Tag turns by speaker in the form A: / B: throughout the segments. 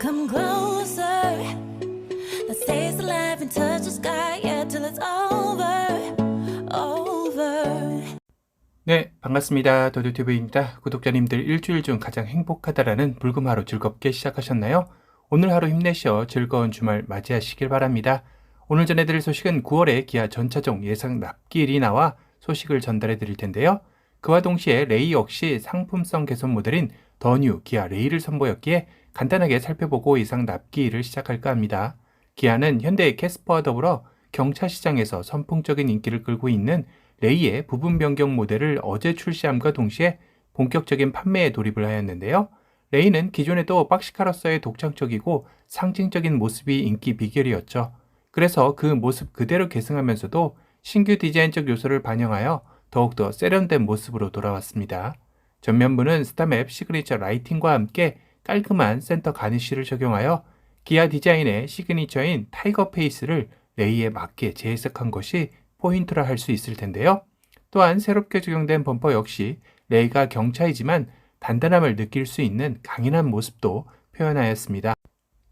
A: Come closer. Let's taste the life and touch the sky. Yeah, till it's over. Over.
B: 네, 반갑습니다. 도도TV입니다. 구독자님들 일주일 중 가장 행복하다라는 불금 하루 즐겁게 시작하셨나요? 오늘 하루 힘내셔 즐거운 주말 맞이하시길 바랍니다. 오늘 전해드릴 소식은 9월에 기아 전차종 예상 납기일이 나와 소식을 전달해 드릴 텐데요. 그와 동시에 레이 역시 상품성 개선 모델인 더뉴 기아 레이를 선보였기에 간단하게 살펴보고 예상 납기일을 시작할까 합니다. 기아는 현대 캐스퍼와 더불어 경차 시장에서 선풍적인 인기를 끌고 있는 레이의 부분 변경 모델을 어제 출시함과 동시에 본격적인 판매에 돌입을 하였는데요. 레이는 기존에도 박시카로서의 독창적이고 상징적인 모습이 인기 비결이었죠. 그래서 그 모습 그대로 계승하면서도 신규 디자인적 요소를 반영하여 더욱더 세련된 모습으로 돌아왔습니다. 전면부는 스타맵 시그니처 라이팅과 함께 깔끔한 센터 가니쉬를 적용하여 기아 디자인의 시그니처인 타이거 페이스를 레이에 맞게 재해석한 것이 포인트라 할 수 있을 텐데요. 또한 새롭게 적용된 범퍼 역시 레이가 경차이지만 단단함을 느낄 수 있는 강인한 모습도 표현하였습니다.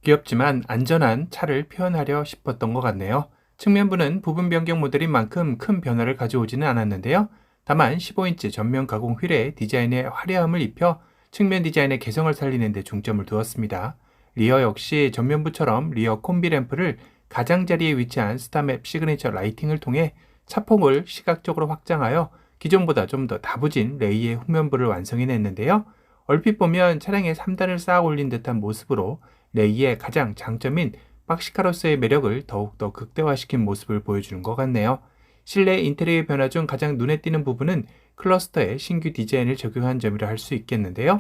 B: 귀엽지만 안전한 차를 표현하려 싶었던 것 같네요. 측면부는 부분 변경 모델인 만큼 큰 변화를 가져오지는 않았는데요. 다만 15인치 전면 가공 휠에 디자인에 화려함을 입혀 측면 디자인의 개성을 살리는 데 중점을 두었습니다. 리어 역시 전면부처럼 리어 콤비 램프를 가장자리에 위치한 스타맵 시그니처 라이팅을 통해 차폭을 시각적으로 확장하여 기존보다 좀 더 다부진 레이의 후면부를 완성해냈는데요. 얼핏 보면 차량에 3단을 쌓아 올린 듯한 모습으로 레이의 가장 장점인 박시카로스의 매력을 더욱더 극대화시킨 모습을 보여주는 것 같네요. 실내 인테리어 변화 중 가장 눈에 띄는 부분은 클러스터에 신규 디자인을 적용한 점이라 할 수 있겠는데요.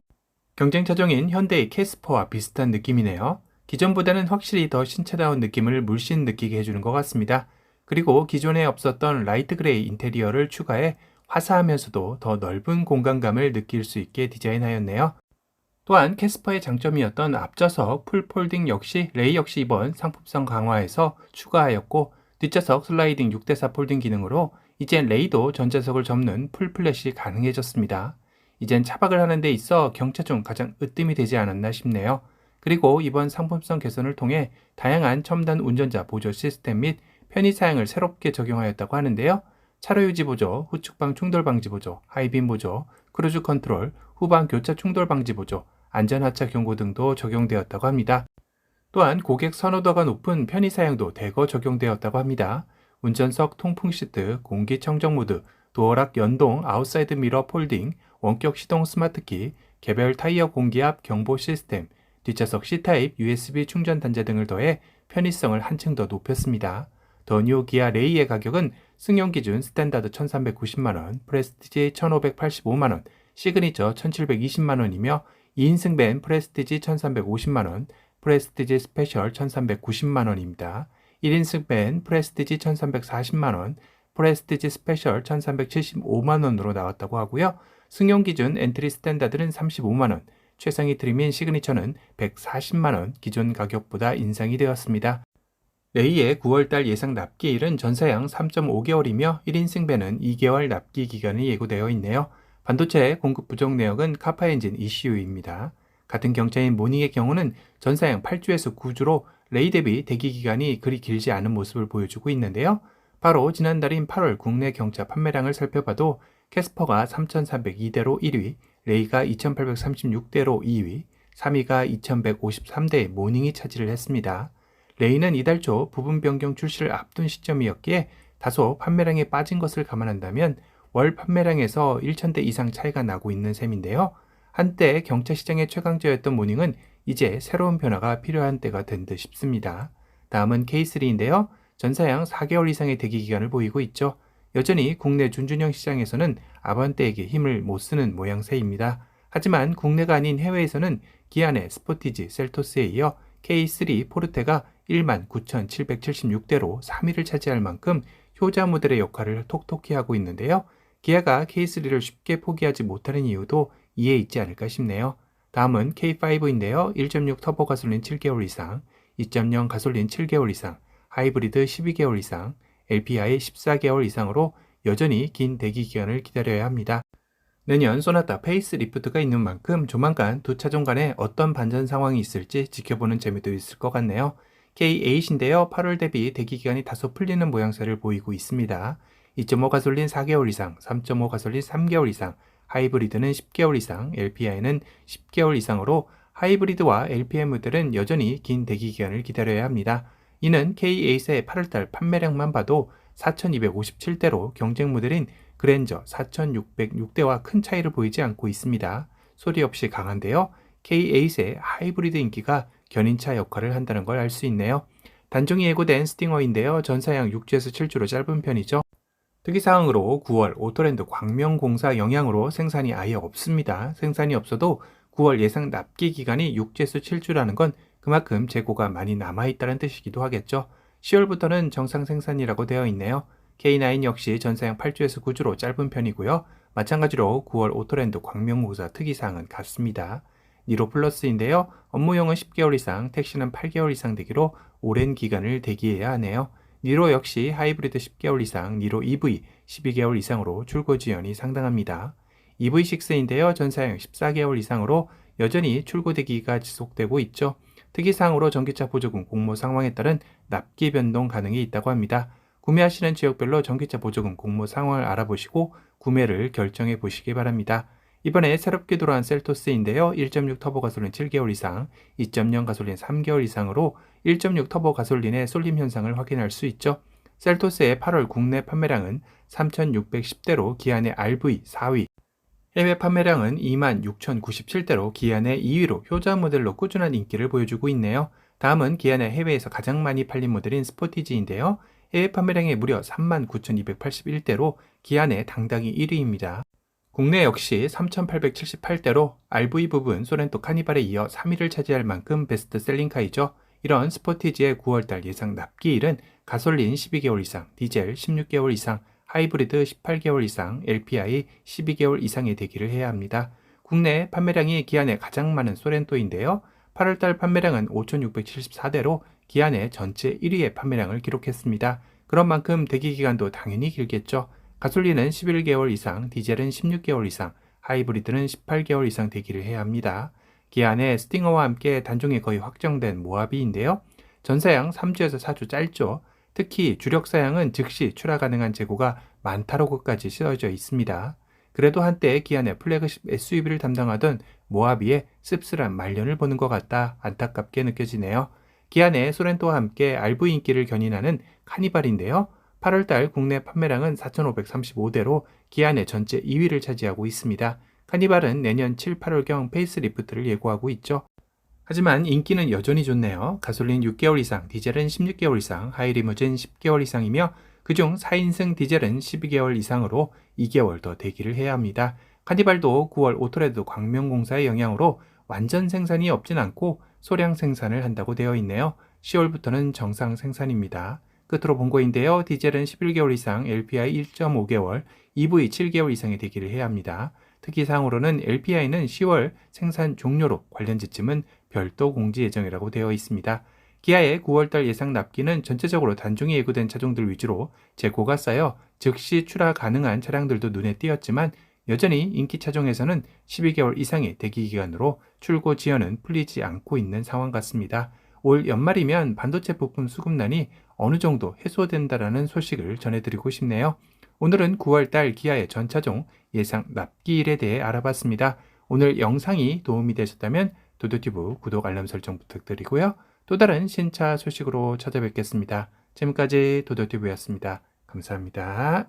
B: 경쟁 차종인 현대의 캐스퍼와 비슷한 느낌이네요. 기존보다는 확실히 더 신차다운 느낌을 물씬 느끼게 해주는 것 같습니다. 그리고 기존에 없었던 라이트 그레이 인테리어를 추가해 화사하면서도 더 넓은 공간감을 느낄 수 있게 디자인하였네요. 또한 캐스퍼의 장점이었던 앞좌석 풀 폴딩 역시 레이 역시 이번 상품성 강화에서 추가하였고 뒷좌석 슬라이딩 6대4 폴딩 기능으로 이젠 레이도 전좌석을 접는 풀 플랫이 가능해졌습니다. 이젠 차박을 하는 데 있어 경차 중 가장 으뜸이 되지 않았나 싶네요. 그리고 이번 상품성 개선을 통해 다양한 첨단 운전자 보조 시스템 및 편의 사양을 새롭게 적용하였다고 하는데요. 차로 유지 보조, 후측방 충돌 방지 보조, 하이빔 보조, 크루즈 컨트롤, 후방 교차 충돌 방지 보조, 안전 하차 경고 등도 적용되었다고 합니다. 또한 고객 선호도가 높은 편의 사양도 대거 적용되었다고 합니다. 운전석 통풍 시트, 공기 청정 모드, 도어락 연동 아웃사이드 미러 폴딩, 원격 시동 스마트키, 개별 타이어 공기압 경보 시스템, 뒷좌석 C타입 USB 충전 단자 등을 더해 편의성을 한층 더 높였습니다. 더 뉴 기아 레이의 가격은 승용 기준 스탠다드 1390만원, 프레스티지 1585만원, 시그니처 1720만원이며 2인승 밴 프레스티지 1350만원, 프레스티지 스페셜 1390만원입니다. 1인승 밴 프레스티지 1340만원, 프레스티지 스페셜 1375만원으로 나왔다고 하고요. 승용 기준 엔트리 스탠다드는 35만원, 최상위 트림인 시그니처는 140만원 기존 가격보다 인상이 되었습니다. 레이의 9월달 예상 납기일은 전사양 3.5개월이며 1인승 배는 2개월 납기 기간이 예고되어 있네요. 반도체 공급 부족 내역은 카파 엔진 ECU입니다. 같은 경차인 모닝의 경우는 전사양 8주에서 9주로 레이 대비 대기 기간이 그리 길지 않은 모습을 보여주고 있는데요. 바로 지난달인 8월 국내 경차 판매량을 살펴봐도 캐스퍼가 3,302대로 1위, 레이가 2,836대로 2위, 3위가 2,153대 모닝이 차지를 했습니다. 레이는 이달 초 부분 변경 출시를 앞둔 시점이었기에 다소 판매량에 빠진 것을 감안한다면 월 판매량에서 1,000대 이상 차이가 나고 있는 셈인데요. 한때 경차 시장의 최강자였던 모닝은 이제 새로운 변화가 필요한 때가 된 듯 싶습니다. 다음은 K3인데요. 전사양 4개월 이상의 대기 기간을 보이고 있죠. 여전히 국내 준준형 시장에서는 아반떼에게 힘을 못 쓰는 모양새입니다. 하지만 국내가 아닌 해외에서는 기아의 스포티지, 셀토스에 이어 K3 포르테가 19,776대로 3위를 차지할 만큼 효자 모델의 역할을 톡톡히 하고 있는데요. 기아가 K3를 쉽게 포기하지 못하는 이유도 이에 있지 않을까 싶네요. 다음은 K5인데요. 1.6 터보 가솔린 7개월 이상, 2.0 가솔린 7개월 이상, 하이브리드 12개월 이상, LPI 14개월 이상으로 여전히 긴 대기 기간을 기다려야 합니다. 내년 소나타 페이스 리프트가 있는 만큼 조만간 두 차종 간에 어떤 반전 상황이 있을지 지켜보는 재미도 있을 것 같네요. K8인데요. 8월 대비 대기 기간이 다소 풀리는 모양새를 보이고 있습니다. 2.5 가솔린 4개월 이상, 3.5 가솔린 3개월 이상, 하이브리드는 10개월 이상, LPI는 10개월 이상으로 하이브리드와 LPI 모델은 여전히 긴 대기 기간을 기다려야 합니다. 이는 K8의 8월달 판매량만 봐도 4,257대로 경쟁 모델인 그랜저 4,606대와 큰 차이를 보이지 않고 있습니다. 소리 없이 강한데요. K8의 하이브리드 인기가 견인차 역할을 한다는 걸 알 수 있네요. 단종이 예고된 스팅어인데요. 전사양 6주에서 7주로 짧은 편이죠. 특이사항으로 9월 오토랜드 광명공사 영향으로 생산이 아예 없습니다. 생산이 없어도 9월 예상 납기 기간이 6주에서 7주라는 건 그만큼 재고가 많이 남아있다는 뜻이기도 하겠죠. 10월부터는 정상 생산이라고 되어 있네요. K9 역시 전사양 8주에서 9주로 짧은 편이고요. 마찬가지로 9월 오토랜드 광명공사 특이사항은 같습니다. 니로 플러스인데요. 업무용은 10개월 이상, 택시는 8개월 이상 되기로 오랜 기간을 대기해야 하네요. 니로 역시 하이브리드 10개월 이상, 니로 EV 12개월 이상으로 출고 지연이 상당합니다. EV6인데요. 전사양 14개월 이상으로 여전히 출고 대기가 지속되고 있죠. 특이사항으로 전기차 보조금 공모 상황에 따른 납기 변동 가능이 있다고 합니다. 구매하시는 지역별로 전기차 보조금 공모 상황을 알아보시고 구매를 결정해 보시기 바랍니다. 이번에 새롭게 돌아온 셀토스인데요. 1.6 터보 가솔린 7개월 이상, 2.0 가솔린 3개월 이상으로 1.6 터보 가솔린의 쏠림 현상을 확인할 수 있죠. 셀토스의 8월 국내 판매량은 3,610대로 기한의 RV 4위, 해외 판매량은 26,097대로 기한의 2위로 효자 모델로 꾸준한 인기를 보여주고 있네요. 다음은 기한의 해외에서 가장 많이 팔린 모델인 스포티지인데요. 해외 판매량이 무려 39,281대로 기한의 당당히 1위입니다. 국내 역시 3,878대로 RV 부분 소렌토 카니발에 이어 3위를 차지할 만큼 베스트셀링카이죠. 이런 스포티지의 9월달 예상 납기일은 가솔린 12개월 이상, 디젤 16개월 이상, 하이브리드 18개월 이상, LPI 12개월 이상의 대기를 해야 합니다. 국내 판매량이 기한에 가장 많은 소렌토인데요. 8월달 판매량은 5,674대로 기한의 전체 1위의 판매량을 기록했습니다. 그런 만큼 대기 기간도 당연히 길겠죠. 가솔린은 11개월 이상, 디젤은 16개월 이상, 하이브리드는 18개월 이상 대기를 해야 합니다. 기안에 스팅어와 함께 단종이 거의 확정된 모하비인데요. 전사양 3주에서 4주 짧죠. 특히 주력 사양은 즉시 출하 가능한 재고가 많다로고까지 씌워져 있습니다. 그래도 한때 기안의 플래그십 SUV를 담당하던 모하비의 씁쓸한 말년을 보는 것 같다 안타깝게 느껴지네요. 기안의 소렌토와 함께 RV 인기를 견인하는 카니발인데요. 8월달 국내 판매량은 4,535대로 기안의 전체 2위를 차지하고 있습니다. 카니발은 내년 7, 8월경 페이스리프트를 예고하고 있죠. 하지만 인기는 여전히 좋네요. 가솔린 6개월 이상, 디젤은 16개월 이상, 하이리무진 10개월 이상이며 그중 4인승 디젤은 12개월 이상으로 2개월 더 대기를 해야 합니다. 카니발도 9월 오토레드 광명공사의 영향으로 완전 생산이 없진 않고 소량 생산을 한다고 되어 있네요. 10월부터는 정상 생산입니다. 끝으로 본거인데요. 디젤은 11개월 이상, LPI 1.5개월, EV 7개월 이상의 대기를 해야 합니다. 특이사항으로는 LPI는 10월 생산 종료로 관련 지침은 별도 공지 예정이라고 되어 있습니다. 기아의 9월달 예상 납기는 전체적으로 단종이 예고된 차종들 위주로 재고가 쌓여 즉시 출하 가능한 차량들도 눈에 띄었지만 여전히 인기 차종에서는 12개월 이상의 대기 기간으로 출고 지연은 풀리지 않고 있는 상황 같습니다. 올 연말이면 반도체 부품 수급난이 어느 정도 해소된다라는 소식을 전해드리고 싶네요. 오늘은 9월달 기아의 전차종 예상 납기일에 대해 알아봤습니다. 오늘 영상이 도움이 되셨다면 도도튜브 구독 알람 설정 부탁드리고요. 또 다른 신차 소식으로 찾아뵙겠습니다. 지금까지 도도튜브였습니다. 감사합니다.